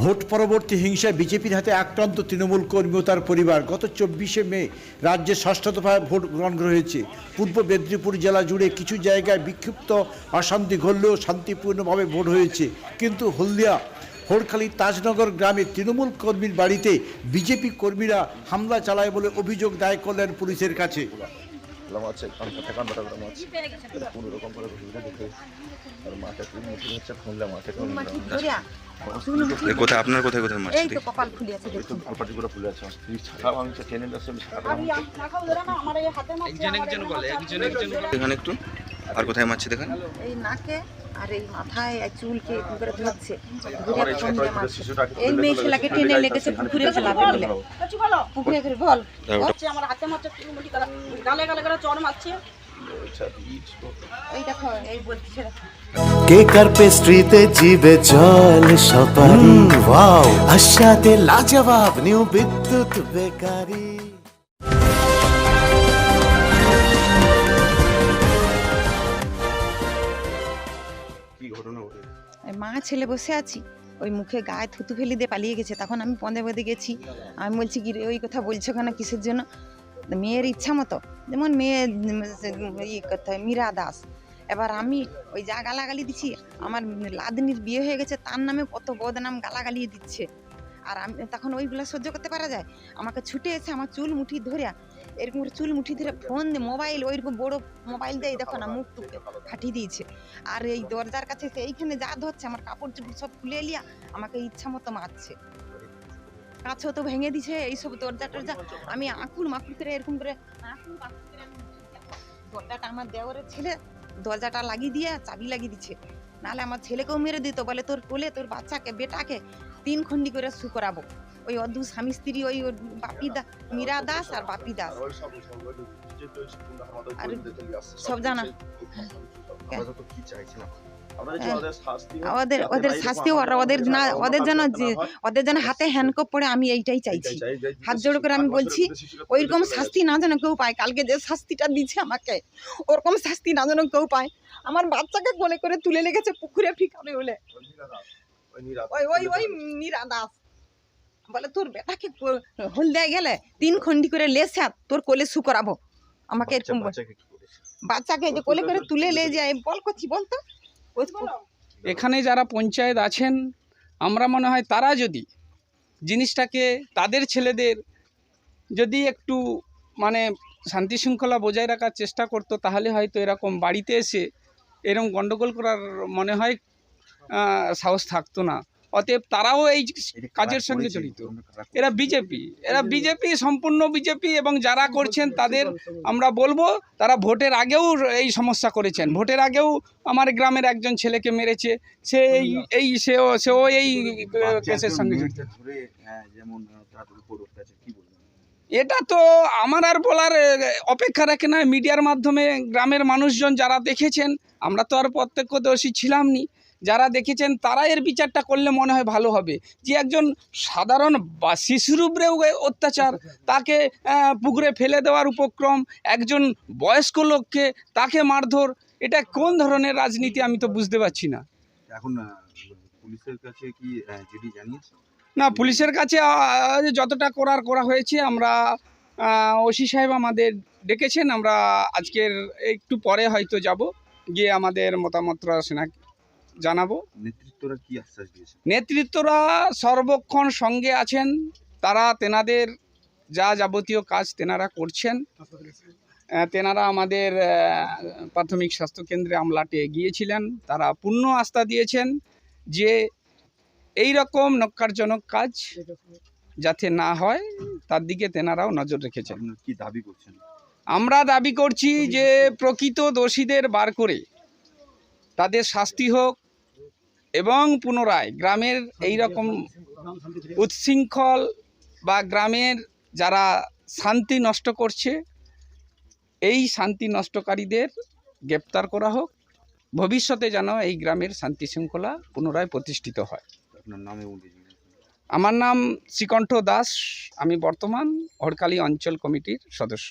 Vote পরবর্তী হিংসায় বিজেপির হাতে আক্রান্ত তৃণমূল কর্মী ও তার পরিবার। গত চব্বিশে মে রাজ্যে ষষ্ঠ দফায় ভোট গ্রহণ হয়েছে। পূর্ব মেদিনীপুর জেলা জুড়ে কিছু জায়গায় বিক্ষিপ্ত অশান্তি ঘটলেও শান্তিপূর্ণভাবে ভোট হয়েছে। কিন্তু হলদিয়া, হোড়খালী, তাজনগর গ্রামে তৃণমূল কর্মীর বাড়িতে বিজেপি কর্মীরা হামলা চালায় বলে অভিযোগ দায় করলেন পুলিশের কাছে। লাম আছে কান কাটা কান কাটা এটা কোনো রকম করে ঘুরে দেখে আর মাথা কি মুঠি হচ্ছে কোন ধরিয়া। এ কোথায়? আপনার কোথায় কোথায় মারছে এই তো কপাল আছে ফুলে আছে এই ছাড়া আমি টেনে যাচ্ছে আমি ছাড়া এখানে একটু। আর কোথায় মারছে দেখেন? এই নাকে আর এই মাথায় আর চুলকে এরকম করে ধরছে। এই মেয়ে ছেলেকে টেনে লেগেছে পুকুরে ফেলে ফেলাবে। বলে। পুকুরে করে বল। হচ্ছে আমার হাতে মারছে মুটি করা। গালে গালে করে চড় মারছে। আচ্ছা, কেকার পেস্ট্রিতে জিবে জল সপারি ওয়াও আশাতে লাজবাব নিউ বিদ্যুৎ বেকারি। ঘটনা? এই মা ছেলে বসে আছি, ওই মুখে গায়ে থুতু ফেলি দিয়ে পালিয়ে গেছে, তখন আমি পদে পদে গেছি। আমি বলছি, কি ওই কথা বলছো কেন কিসের জন্য? মেয়ের ইচ্ছা মতো, যেমন মেয়ে ইয়ে করতে হয়, মীরা দাস। এবার আমি ওই যা গালাগালি দিচ্ছি, আমার লাদনির বিয়ে হয়ে গেছে, তার নামে কত বদনাম গালাগালি দিচ্ছে। আর আমি, তখন ওইগুলো সহ্য করতে পারা যায়? আমাকে ছুটে এসে আমার চুল মুঠি ধরে এরকম চুল মুঠি ধরে ফোন মোবাইল, ওইরকম বড় মোবাইল দিয়ে দেখো না মুখ টুকে ফাটিয়ে দিয়েছে। আর এই দরজার কাছে এইখানে যা ধরছে, আমার কাপড় চুপড় সব খুলে লিয়া আমাকে ইচ্ছা মতো মারছে। কাছেও তো ভেঙে দিছে, এইসব দরজা টরজা। আমি আঁকুর মাকুর করে এরকম করে দরজাটা আমার দেওয়ারের ছেলে, দরজাটা লাগিয়ে দিয়ে চাবি লাগিয়ে দিচ্ছে। নাহলে আমার ছেলেকেও মেরে দিত বলে তোর কোলে তোর বাচ্চাকে বেটাকে তিন খন্ডি করে সু করাবো ওই অধু স্বামী স্ত্রী ওই ওর বাপি দা মীরা দাস আর বাপি দাস আর সব জানা। যে হ্যাঁ। ওদের শাস্তি ওদের ওরা ওদের না ওদের যেন। ওদের যেন হাতে হ্যান্ডকপ পড়ে আমি এইটাই চাইছি। চাই, চাই, হাত জোড় করে আমি বলছি, ওইরকম শাস্তি না যেন কেউ পায়। কালকে যে শাস্তিটা দিচ্ছে আমাকে ওরকম শাস্তি না যেন কেউ পায়। আমার বাচ্চাকে কোলে করে তুলে লেগেছে পুকুরে ফিকাবে বলে। ওই ওই ওই মীরা দাস। বলে তোর বেটাকে হলদায় গেলে তিন খন্ডি করে লেসা তোর কোলে শু করাবো আমাকে এরকম বাচ্চাকে যে কোলে করে তুলে লে যায় বল করছি বলতো এখানে যারা পঞ্চায়েত আছেন আমরা মনে হয় তারা যদি জিনিসটাকে তাদের ছেলেদের যদি একটু মানে শান্তি শৃঙ্খলা বজায় রাখার চেষ্টা করতো তাহলে হয়তো এরকম বাড়িতে এসে এরকম গণ্ডগোল করার মনে হয় সাহস থাকতো না। অতএব তারাও এই কাজের সঙ্গে? জড়িত। এরা বিজেপি। এরা বিজেপি সম্পূর্ণ বিজেপি এবং যারা করছেন তাদের আমরা বলব তারা ভোটের আগেও এই সমস্যা করেছেন। ভোটের আগেও আমার গ্রামের একজন ছেলেকে মেরেছে। সে এই এই সেও সেও এই কেসের সঙ্গে জড়িত। হ্যাঁ? এটা তো আমার আর বলার অপেক্ষা রাখে না। মিডিয়ার মাধ্যমে গ্রামের মানুষজন যারা দেখেছেন আমরা তো আর প্রত্যক্ষদর্শী ছিলাম নি যারা দেখেছেন তারা এর বিচারটা করলে মনে হয় ভালো হবে। যে একজন সাধারণ বা শিশুর উপরেও অত্যাচার তাকে পুকুরে ফেলে দেওয়ার উপক্রম একজন বয়স্ক লোককে তাকে মারধর এটা কোন ধরনের রাজনীতি আমি তো বুঝতে পারছি না। এখন পুলিশের কাছে কি জিডি জানিয়েছে না পুলিশের কাছে যতটা করার করা হয়েছে আমরা ওসি সাহেব আমাদের ডেকেছেন আমরা আজকের একটু পরে হয়তো যাব গিয়ে আমাদের মতামতরা সেনা জানাব। নেতৃত্বরা কি আশ্বাস দিয়েছে নেতৃত্বরা সর্বক্ষণ সঙ্গে আছেন। তারা তেনাদের যা যাবতীয় কাজ তেনারা করছেন। তেনারা আমাদের প্রাথমিক স্বাস্থ্যকেন্দ্রে আমলাটে গিয়েছিলেন তারা পূর্ণ আস্থা দিয়েছেন যে এই রকম নক্কারজনক কাজ যাতে না হয় তার দিকে তেনারাও নজর রেখেছেন। কি দাবি করছেন? আমরা দাবি করছি যে প্রকৃত দোষীদের বার করে তাদের শাস্তি হোক এবং পুনরায় গ্রামের এই রকম উচ্ছৃঙ্খল বা গ্রামের যারা শান্তি নষ্ট করছে এই শান্তি নষ্টকারীদের গ্রেপ্তার করা হোক। ভবিষ্যতে যেন এই গ্রামের শান্তি শৃঙ্খলা পুনরায় প্রতিষ্ঠিত হয়। আমার নাম শ্রীকণ্ঠ দাস আমি বর্তমান হরকালি অঞ্চল কমিটির সদস্য।